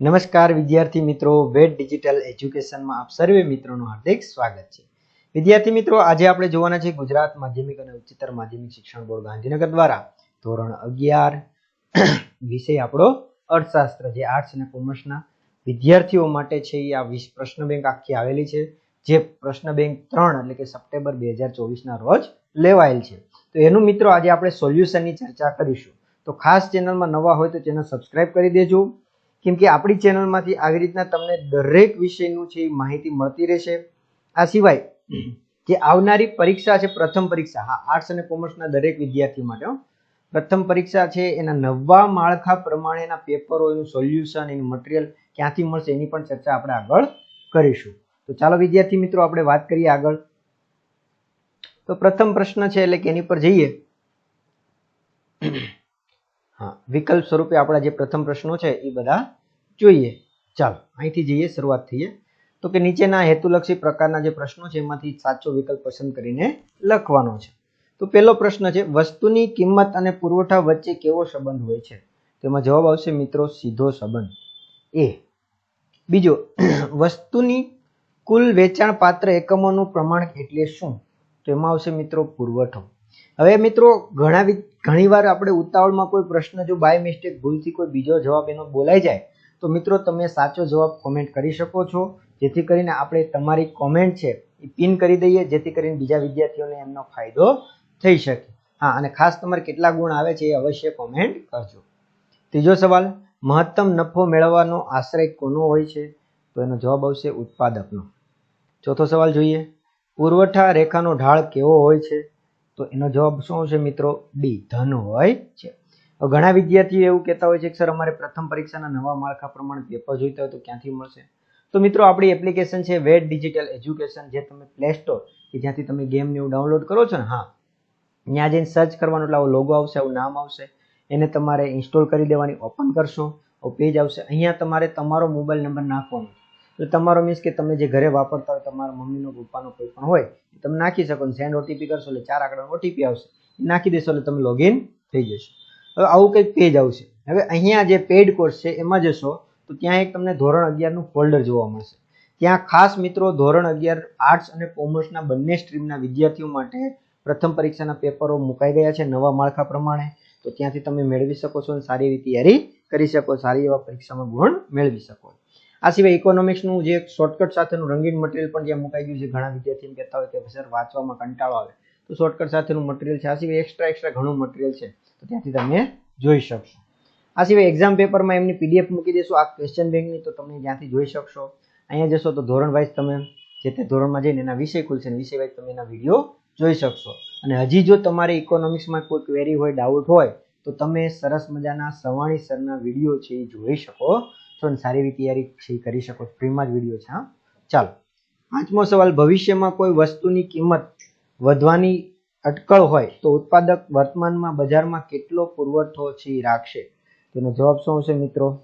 નમસ્કાર વિદ્યાર્થી મિત્રો વેટ ડિજિટલ એજ્યુકેશનમાં આપ સર્વે મિત્રોનું હાર્દિક સ્વાગત છે. વિદ્યાર્થી મિત્રો, આજે આપણે જોવાના છે ગુજરાત માધ્યમિક અને ઉચ્ચતર માધ્યમિક શિક્ષણ બોર્ડ ગાંધીનગર દ્વારા ધોરણ અગિયાર વિષય આપણો અર્થશાસ્ત્ર જે આર્ટ્સ અને કોમર્સના વિદ્યાર્થીઓ માટે છે એ આ વીસ પ્રશ્ન બેંક આખી આવેલી છે. જે પ્રશ્ન બેંક ત્રણ એટલે કે સપ્ટેમ્બર બે હજાર ચોવીસના રોજ લેવાયેલ છે. તો એનું મિત્રો આજે આપણે સોલ્યુશનની ચર્ચા કરીશું. તો ખાસ ચેનલમાં નવા હોય તો ચેનલ સબસ્ક્રાઇબ કરી દેજો. કેમ કે આપણી ચેનલમાંથી આવી રીતના તમને દરેક વિષયનું છે એ માહિતી મળતી રહેશે. આ સિવાય જે આવનારી પરીક્ષા છે પ્રથમ પરીક્ષા. હા આર્ટ્સ અને કોમર્સના દરેક વિદ્યાર્થી માટે પ્રથમ પરીક્ષા છે એના નવા માળખા પ્રમાણેના પેપરો એનું સોલ્યુશન એનું મટીરિયલ ક્યાંથી મળશે એની પણ ચર્ચા આપણે આગળ કરીશું. તો ચાલો વિદ્યાર્થી મિત્રો આપણે વાત કરીએ આગળ. તો પ્રથમ પ્રશ્ન છે એટલે કે એની પર જઈએ. હા, વિકલ્પ સ્વરૂપે આપણા જે પ્રથમ પ્રશ્નો છે, એ બધા જોઈએ. ચાલો, અહીંથી જઈએ, શરૂઆત થઈએ. તો કે નીચેના હેતુલક્ષી પ્રકારના જે પ્રશ્નો છે, એમાંથી સાચો વિકલ્પ પસંદ કરીને લખવાનો છે. તો પહેલો પ્રશ્ન છે, વસ્તુની કિંમત અને પુરવઠા વચ્ચે કેવો સંબંધ હોય છે? તેમાં જવાબ આવશે, મિત્રો, સીધો સંબંધ. એ. બીજો, વસ્તુની કુલ વેચાણ પાત્ર એકમોનું પ્રમાણ એટલે શું? તો એમાં આવશે, મિત્રો, પુરવઠો. હવે મિત્રો, ઘણા વિ- ઘણીવાર આપણે ઉતાવળમાં કોઈ પ્રશ્ન જો બાય મિસ્ટેક ભૂલથી કોઈ બીજો જવાબ એનો બોલાઈ જાય, તો મિત્રો તમે સાચો જવાબ કોમેન્ટ કરી શકો છો. જેથી કરીને આપણે તમારી કોમેન્ટ છે એ પિન કરી દઈએ, જેથી કરીને બીજા વિદ્યાર્થીઓને એમનો ફાયદો થઈ શકે. હા, અને ખાસ તમારે કેટલા ગુણ આવે છે એ અવશ્ય કોમેન્ટ કરજો. ત્રીજો સવાલ, મહત્તમ નફો મેળવવાનો આશ્રય કોનો હોય છે? તો એનો જવાબ આવશે ઉત્પાદકનો. ચોથો સવાલ જોઈએ, પુરવઠા રેખાનો ઢાળ કેવો હોય છે? તો એનો જવાબ શું આવશે મિત્રો? ડી ધન હોય છે. ઘણા વિદ્યાર્થીઓ એવું કહેતા હોય છે કે, સર, અમારે પ્રથમ પરીક્ષાના નવા માળખા પ્રમાણે પેપર જોઈતા હોય તો ક્યાંથી મળશે? તો મિત્રો, આપણી એપ્લિકેશન છે વેટ ડિજિટલ એજ્યુકેશન, જે તમે પ્લે સ્ટોર કે જ્યાંથી તમે ગેમને એવું ડાઉનલોડ કરો છો ને, હા. ત્યાં જઈને સર્ચ કરવાનું, એટલે આવો લોગો આવશે, આવું નામ આવશે. એને તમારે ઇન્સ્ટોલ કરી દેવાની ઓપન કરશો. પેજ આવશે. અહીંયા તમારે તમારો મોબાઈલ નંબર નાખવાનો એટલે તમારો મીન્સ કે તમે જે ઘરે વાપરતા હોય, તમારા મમ્મીનો પપ્પાનો કોઈ પણ હોય તમે નાખી શકો સેન્ડ ઓટીપી કરશો એટલે ચાર આંકડાનો ઓટીપી આવશે. નાખી દેશો એટલે તમે લોગિન થઈ જશો. હવે આવું કંઈક પેજ આવશે. હવે અહીંયા જે પેડ કોર્સ છે, એમાં જશો, તો ત્યાં એક તમને ધોરણ અગિયારનું ફોલ્ડર જોવા મળશે. ત્યાં ખાસ મિત્રો ધોરણ અગિયાર આર્ટ્સ અને કોમર્સના બંને સ્ટ્રીમના વિદ્યાર્થીઓ માટે પ્રથમ પરીક્ષાના પેપરો મુકાઈ ગયા છે નવા માળખા પ્રમાણે. તો ત્યાંથી તમે મેળવી શકો છો અને સારી એવી તૈયારી કરી શકો, સારી એવા પરીક્ષામાં ગુણ મેળવી શકો આ સિવાય ઇકોનોમિક્સનું જે શોર્ટકટ સાથેનું રંગીન મટીરિયલ પણ જ્યાં મુકાઈ ગયું છે. ઘણા વિદ્યાર્થીઓ કહેતા હોય કે સર વાંચવામાં કંટાળો આવે. તો શોર્ટકટ સાથેનું મટીરિયલ છે. આ સિવાય એક્સ્ટ્રા એક્સ્ટ્રા ઘણું મટીરિયલ છે. તો ત્યાંથી તમે જોઈ શકશો. આ સિવાય એક્ઝામ પેપરમાં એમની પીડીએફ મૂકી દેશો. આ ક્વેશ્ચન બેંકની તો તમે જ્યાંથી જોઈ શકશો. અહીંયા જશો તો ધોરણ વાઇઝ તમે જે તે ધોરણમાં જઈને એના વિષય ખુલશે વિષય વાઇઝ તમે એના વીડિયો જોઈ શકશો. અને હજી જો તમારે ઇકોનોમિક્સમાં કોઈ ક્વેરી હોય ડાઉટ હોય, તો તમે સરસ મજાના સવાણી સરના વીડિયો છે એ જોઈ શકો. અને સારી એવી તૈયારી કરી શકો ફ્રીમાં જ વીડિયો છે, હા. ચાલો. પાંચમો સવાલ, ભવિષ્યમાં કોઈ વસ્તુની કિંમત વધવાની અટકળ હોય તો ઉત્પાદક વર્તમાનમાં બજારમાં કેટલો પુરવઠો છે રાખશે? તેનો જવાબ શું આવશે મિત્રો?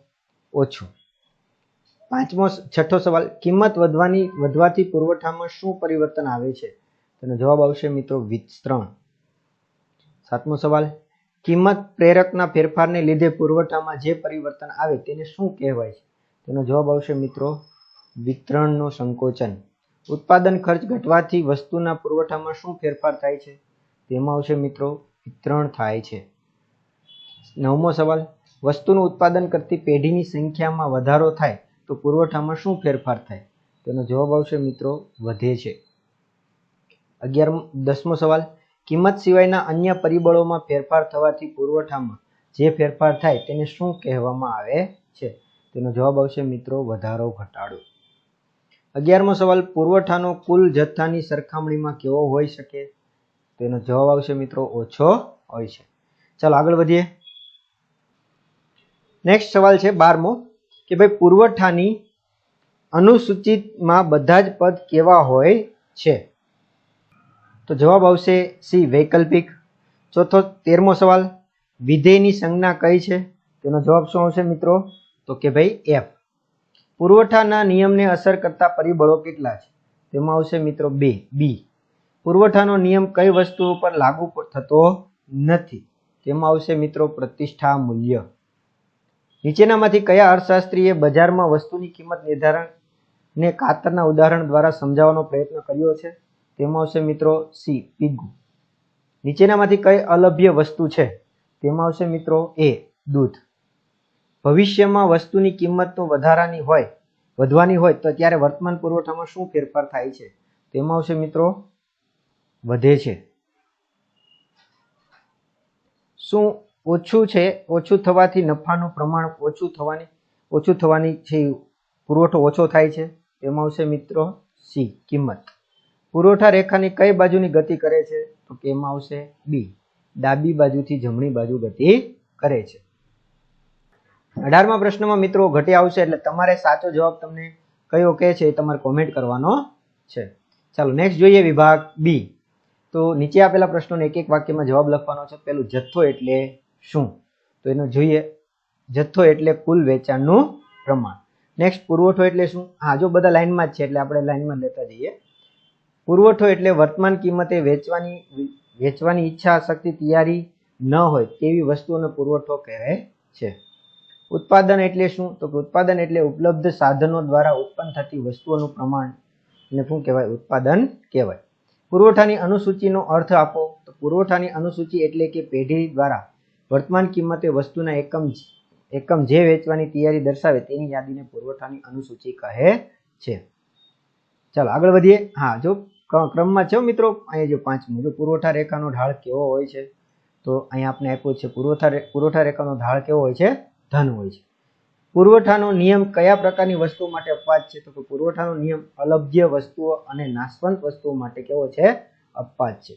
ઓછો. પાંચમો છઠ્ઠો સવાલ, કિંમત વધવાની, વધવાથી પુરવઠામાં શું પરિવર્તન આવે છે? તેનો જવાબ આવશે મિત્રો વિસ્તરણ. સાતમો સવાલ કિંમત પ્રેરકના ફેરફારને લીધે પુરવઠામાં જે પરિવર્તન આવે તેને શું કહેવાય છે? તેનો જવાબ આવશે મિત્રો, વિતરણનો સંકોચન. ઉત્પાદન ખર્ચ ઘટવાથી વસ્તુના પુરવઠામાં શું ફેરફાર થાય છે? તેમાં આવશે મિત્રો, વિતરણ થાય છે. નવમો સવાલ, વસ્તુનું ઉત્પાદન કરતી પેઢીની સંખ્યામાં વધારો થાય તો પુરવઠામાં શું ફેરફાર થાય? તેનો જવાબ આવશે મિત્રો, વધે છે. અગિયાર, દસમો સવાલ કિંમત સિવાયના અન્ય પરિબળોમાં ફેરફાર થવાથી પુરવઠામાં જે ફેરફાર થાય તેને શું કહેવામાં આવે છે? તેનો જવાબ આવશે મિત્રો વધારો ઘટાડો. અગિયારમો સવાલ, પુરવઠાનો કુલ જથ્થાની સરખામણીમાં કેવો હોઈ શકે? તેનો જવાબ આવશે મિત્રો ઓછો હોય છે. ચાલો આગળ વધીએ. નેક્સ્ટ સવાલ છે બારમો, કે ભાઈ પુરવઠાની અનુસૂચિતમાં બધા જ પદ કેવા હોય છે? તો જવાબ આવશે સી, વૈકલ્પિક. ચોથો, તેરમો સવાલ. વિધેયની સંજ્ઞા કઈ છે? તેનો જવાબ શું આવશે મિત્રો? તો કે ભાઈ એફ પુરવઠાના નિયમને અસર કરતા પરિબળો કેટલા છે? તેમાં આવશે મિત્રો બે. બી પુરવઠાનો નિયમ કઈ વસ્તુ ઉપર લાગુ થતો નથી? તેમાં આવશે મિત્રો પ્રતિષ્ઠા મૂલ્ય. નીચેનામાંથી કયા અર્થશાસ્ત્રીએ બજારમાં વસ્તુની કિંમત નિર્ધારણ ને ખાતરના ઉદાહરણ દ્વારા સમજાવવાનો પ્રયત્ન કર્યો છે? તેમાં આવશે મિત્રો સી પીગુ નીચેનામાંથી કઈ અલભ્ય વસ્તુ છે? તેમાં આવશે મિત્રો એ, દૂધ. ભવિષ્યમાં વસ્તુની કિંમત તો વધારાની હોય, વધવાની હોય, તો ત્યારે વર્તમાન પુરવઠામાં શું ફેરફાર થાય છે? તેમાં આવશે મિત્રો વધે છે. શું ઓછું છે? ઓછું થવાથી નફાનું પ્રમાણ ઓછું થવાની ઓછું થવાની છે, પુરવઠો ઓછો થાય છે. તેમાં આવશે મિત્રો સી, કિંમત. પુરવઠા રેખાની કઈ બાજુની ગતિ કરે છે? તો કેમ આવશે બી ડાબી બાજુથી જમણી બાજુ ગતિ કરે છે. અઢારમા પ્રશ્નમાં મિત્રો ઘટી આવશે એટલે તમારે સાચો જવાબ તમને કયો કે છે એ તમારે કોમેન્ટ કરવાનો છે. ચાલો નેક્સ્ટ જોઈએ વિભાગ બી તો નીચે આપેલા પ્રશ્નોને એક એક વાક્યમાં જવાબ લખવાનો છે. પેલું જથ્થો એટલે શું? તો એનો જોઈએ. જથ્થો એટલે કુલ વેચાણનું પ્રમાણ. નેક્સ્ટ પુરવઠો એટલે શું? હા, જો બધા લાઇનમાં જ છે એટલે આપણે લાઇનમાં લેતા જઈએ. પુરવઠો એટલે વર્તમાન કિંમતે વેચવાની વેચવાની ઈચ્છા શક્તિ તૈયારી ન હોય તેવી વસ્તુઓનો પુરવઠો કહે છે. ઉત્પાદન એટલે શું? તો કે ઉત્પાદન એટલે ઉપલબ્ધ સાધનો દ્વારા ઉત્પન્ન થતી વસ્તુઓનું પ્રમાણ ને શું કહેવાય? ઉત્પાદન કહેવાય. પુરવઠાની અનુસૂચિનો અર્થ આપો. તો પુરવઠાની અનુસૂચિ એટલે કે પેઢી દ્વારા વર્તમાન કિંમતે વસ્તુના એકમ એકમ જે વેચવાની તૈયારી દર્શાવે તેની યાદીને પુરવઠાની અનુસૂચિ કહે છે. ચાલો આગળ વધીએ. હા, જો ક્રમમાં છો મિત્રો? અહીંયા જો પાંચમું જો પુરવઠા રેખાનો ઢાળ કેવો હોય છે? તો અહીંયા આપણે આપ્યો છે પુરવઠા પુરવઠા રેખાનો ઢાળ કેવો હોય છે? ધન હોય છે. પુરવઠાનો નિયમ કયા પ્રકારની વસ્તુઓ માટે અપવાદ છે? તો પુરવઠાનો નિયમ અલભ્ય વસ્તુઓ અને નાશવંત વસ્તુઓ માટે કેવો છે? અપવાદ છે.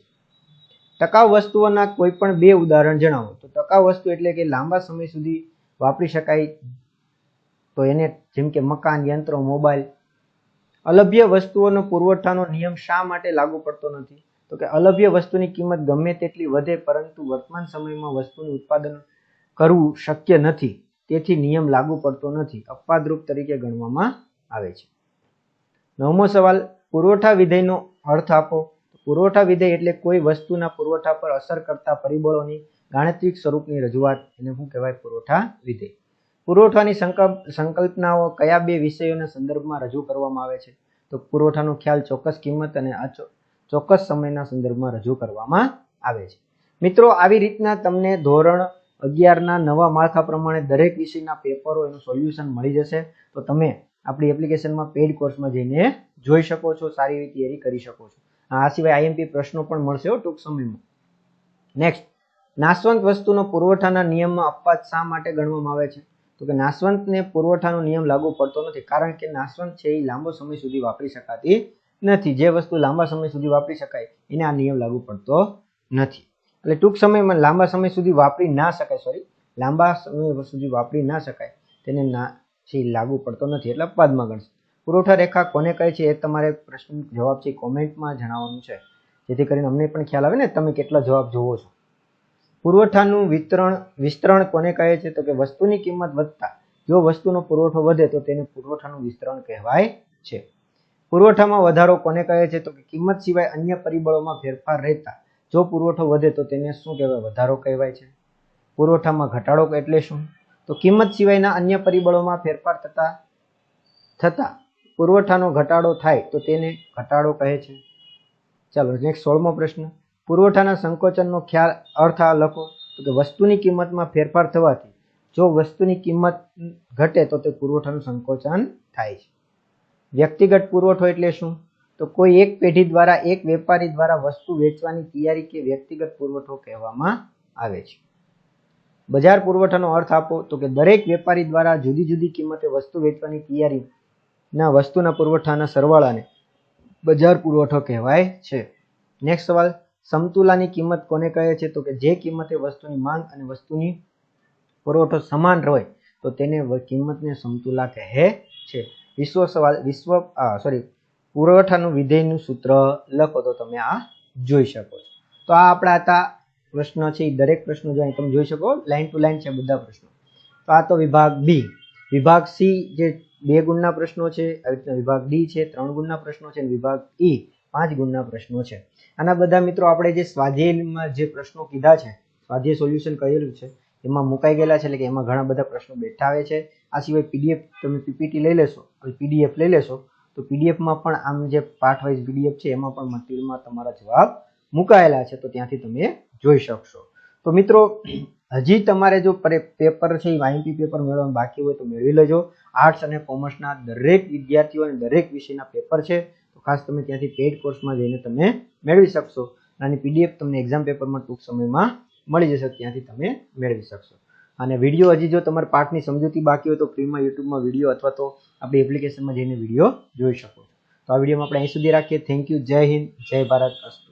ટકાઉ વસ્તુઓના કોઈ પણ બે ઉદાહરણ જણાવો. તો ટકાઉ વસ્તુ એટલે કે લાંબા સમય સુધી વાપરી શકાય. તો એને જેમ કે મકાન, યંત્રો, મોબાઈલ અલભ્ય વસ્તુઓનો પુરવઠાનો નિયમ શા માટે લાગુ પડતો નથી? તો કે અલભ્ય વસ્તુની કિંમત ગમે તેટલી વધે, પરંતુ વર્તમાન સમયમાં વસ્તુનું ઉત્પાદન કરવું શક્ય નથી. તેથી નિયમ લાગુ પડતો નથી. અપવાદરૂપ તરીકે ગણવામાં આવે છે. નવમો સવાલ, પુરવઠા વિધેયનો અર્થ આપો. પુરવઠા વિધેય એટલે કોઈ વસ્તુના પુરવઠા પર અસર કરતા પરિબળોની ગાણિતિક સ્વરૂપની રજૂઆત. એને શું કહેવાય પુરવઠા વિધેય. પુરવઠાની સંકલ્પ, સંકલ્પનાઓ કયા બે વિષયોના સંદર્ભમાં રજૂ કરવામાં આવે છે? તો પુરવઠાનો ખ્યાલ ચોક્કસ કિંમત અને અચો- ચોક્કસ સમયના સંદર્ભમાં રજૂ કરવામાં આવે છે. મિત્રો, આવી રીતના તમને ધોરણ અગિયારના નવા માળખા પ્રમાણે દરેક વિષયના પેપરો એનું સોલ્યુશન મળી જશે. તો તમે આપણી એપ્લિકેશનમાં પેઇડ કોર્સમાં જઈને જોઈ શકો છો, સારી એવી તૈયારી કરી શકો છો. આ સિવાય આઈએમપી પ્રશ્નો પણ મળશે ટૂંક સમયમાં. નેક્સ્ટ નાશવંત વસ્તુનો પુરવઠાના નિયમમાં અપવાદ શા માટે ગણવામાં આવે છે? તો કે નાશવંતને પુરવઠાનો નિયમ લાગુ પડતો નથી, કારણ કે નાશવંત છે એ લાંબો સમય સુધી વાપરી શકાતી નથી. જે વસ્તુ લાંબા સમય સુધી વાપરી શકાય, એને આ નિયમ લાગુ પડતો નથી. એટલે ટૂંક સમયમાં લાંબા સમય સુધી વાપરી ના શકાય સોરી લાંબા સમય સુધી વાપરી ના શકાય, તેને ના છે લાગુ પડતો નથી. એટલે અપવાદમાં ગણશે. પુરવઠા રેખા કોને કહે છે એ તમારે પ્રશ્ન જવાબ છે કોમેન્ટમાં જણાવવાનું છે. જેથી કરીને અમને પણ ખ્યાલ આવે ને, તમે કેટલા જવાબ જોવો છો. પુરવઠાનું વિતરણ, વિસ્તરણ કોને કહે છે? તો કે વસ્તુની કિંમત વધતા, જો વસ્તુનો પુરવઠો વધે તો તેને પુરવઠાનું વિસ્તરણ કહેવાય છે. પુરવઠામાં વધારો કોને કહે છે? તો કે કિંમત સિવાય અન્ય પરિબળોમાં ફેરફાર રહેતા, જો પુરવઠો વધે તો તેને શું કહેવાય? વધારો કહેવાય છે. પુરવઠામાં ઘટાડો એટલે શું? તો કિંમત સિવાયના અન્ય પરિબળોમાં ફેરફાર થતા થતા પુરવઠાનો ઘટાડો થાય તો તેને ઘટાડો કહે છે. ચાલો નેક્સ્ટ સોળમો પ્રશ્ન. પુરવઠાના સંકોચનનો ખ્યાલ, અર્થ આ લખો, તો કે વસ્તુની કિંમતમાં ફેરફાર થવાથી, જો વસ્તુની કિંમત ઘટે તો તે પુરવઠાનું સંકોચન થાય છે. વ્યક્તિગત પુરવઠો એટલે શું? તો કોઈ એક પેઢી દ્વારા, એક વેપારી દ્વારા વસ્તુ વેચવાની તૈયારી કે વ્યક્તિગત પુરવઠો કહેવામાં આવે છે. બજાર પુરવઠાનો અર્થ આપો, તો કે દરેક વેપારી દ્વારા જુદી જુદી કિંમતે વસ્તુ વેચવાની તૈયારી ના વસ્તુના પુરવઠાના સરવાળાને બજાર પુરવઠો કહેવાય છે. નેક્સ્ટ સવાલ. સમતુલાની કિંમત કોને કહે છે? તો કે જે કિંમતે વસ્તુની માંગ અને વસ્તુની પુરવઠો સમાન હોય, તો તેને કિંમતને સમતુલા કહે છે. વિશ્વ સવાલ વિશ્વ સોરી પુરવઠાનું વિધેયનું સૂત્ર લખો તો તમે આ જોઈ શકો છો. તો આ આપણા હતા પ્રશ્ન છે એ દરેક પ્રશ્નો જો તમે જોઈ શકો લાઈન ટુ લાઈન છે બધા પ્રશ્નો. તો આ તો વિભાગ બી વિભાગ સી જે બે ગુણના પ્રશ્નો છે વિભાગ ડી છે, ત્રણ ગુણના પ્રશ્નો છે વિભાગ ઈ પાંચ ગુણના પ્રશ્નો છે. આના બધા મિત્રો આપણે જે સ્વાધ્યાયમાં જે પ્રશ્નો કીધા છે, સ્વાધ્યાય સોલ્યુશન કરેલું છે, એમાં મુકાઈ ગયેલા છે એટલે કે એમાં ઘણા બધા પ્રશ્નો બેઠા આવે છે. આ સિવાય પીડીએફ તમે પીપીટી લઈ લેશો પીડીએફ લઈ લેશો, તો પીડીએફમાં પણ આમ જે પાર્ટ વાઇઝ પીડીએફ છે, એમાં પણ મટીરિયલમાં તમારા જવાબ મુકાયેલા છે, તો ત્યાંથી તમે જોઈ શકશો. તો મિત્રો, હજી તમારે જો પેપર છે એ વાયમપી પેપર મેળવવાનું બાકી હોય તો મેળવી લેજો. આર્ટ્સ અને કોમર્સના દરેક વિદ્યાર્થીઓ અને દરેક વિષયના પેપર છે. તો ખાસ તમે ત્યાંથી પેઇડ કોર્સમાં જઈને તમે મેળવી શકશો. અને પીડીએફ તમને એક્ઝામ પેપરમાં ટૂંક સમયમાં મળી જશે, ત્યાંથી તમે મેળવી શકશો. અને વીડિયો હજી જો તમારા પાઠની સમજૂતી બાકી હોય તો ફ્રીમાં યુટ્યુબમાં વીડિયો અથવા તો આપણી એપ્લિકેશનમાં જઈને વીડિયો જોઈ શકો તો આ વિડીયોમાં આપણે અહીં સુધી રાખીએ. થેન્ક યુ જય હિન્દ. જય ભારત. અસ્તુ